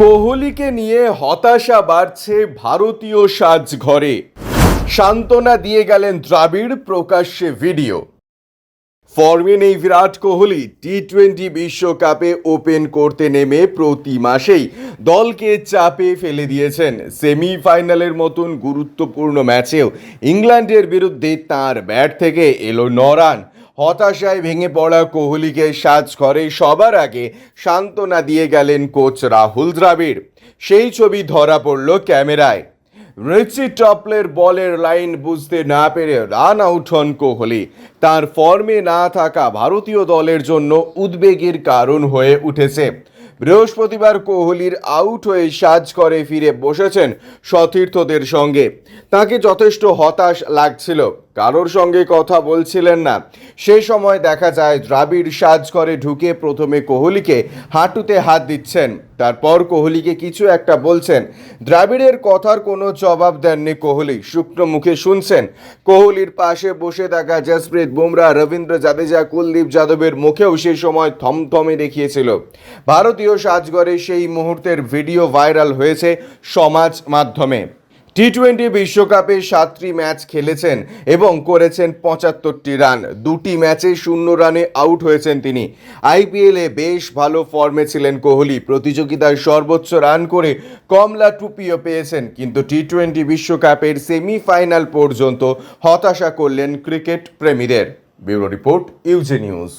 কোহলিকে নিয়ে হতাশা বাড়ছে ভারতীয় সাজঘরে। সান্ত্বনা দিয়ে গেলেন দ্রাবিড় প্রকাশ্যে ভিডিও। ফর্মে নেই বিরাট কোহলি টি টোয়েন্টি বিশ্বকাপে ওপেন করতে নেমে প্রতি মাসেই দলকে চাপে ফেলে দিয়েছেন। সেমিফাইনালের মতন গুরুত্বপূর্ণ ম্যাচেও ইংল্যান্ডের বিরুদ্ধে তার ব্যাট থেকে এলো নরান। হতাশায় ভেঙে পড়া কোহলিকে সাজ করে সবার আগে সান্ত্বনা দিয়ে গেলেন কোচ রাহুল দ্রাবিড়। সেই ছবি ধরা পড়ল ক্যামেরায়। রিচি টপলের বলের লাইন বুঝতে না পেরে রান আউট হন কোহলি। তার ফর্মে না থাকা ভারতীয় দলের জন্য উদ্বেগের কারণ হয়ে উঠেছে। বৃহস্পতিবার কোহলির আউট হয়ে সাজ করে ফিরে বসেছেন সতীর্থদের সঙ্গে। তাকে যথেষ্ট হতাশ লাগছিল। কারোর সঙ্গে কথা বলছিলেন না। সে সময় দেখা যায় দ্রাবিড় সাজ করে ঢুকে প্রথমে কোহলিকে হাঁটুতে হাত দিচ্ছেন। তারপর কোহলিকে কিছু একটা বলছেন। দ্রাবিড়ের কথার কোনো জবাব দেননি কোহলি। শুকনো মুখে শুনছেন, কোহলির পাশে বসে থাকা জসপ্রীত বুমরা, রবীন্দ্র জাদেজা, কুলদীপ যাদবের মুখেও সেই সময় থমথমে দেখিয়েছিল। ভারতীয় সাজগরে সেই মুহূর্তের ভিডিও ভাইরাল হয়েছে সমাজ মাধ্যমে। টি টোয়েন্টি বিশ্বকাপে সাতটি ম্যাচ খেলেছেন এবং করেছেন পঁচাত্তরটি রান। দুটি ম্যাচে শূন্য রানে আউট হয়েছেন তিনি। আইপিএলে বেশ ভালো ফর্মে ছিলেন কোহলি। প্রতিযোগিতায় সর্বোচ্চ রান করে কমলা টুপিও পেয়েছেন, কিন্তু টি টোয়েন্টি বিশ্বকাপের সেমিফাইনাল পর্যন্ত হতাশা করলেন ক্রিকেট প্রেমীদের। ব্যুরো রিপোর্ট, ইউজে নিউজ।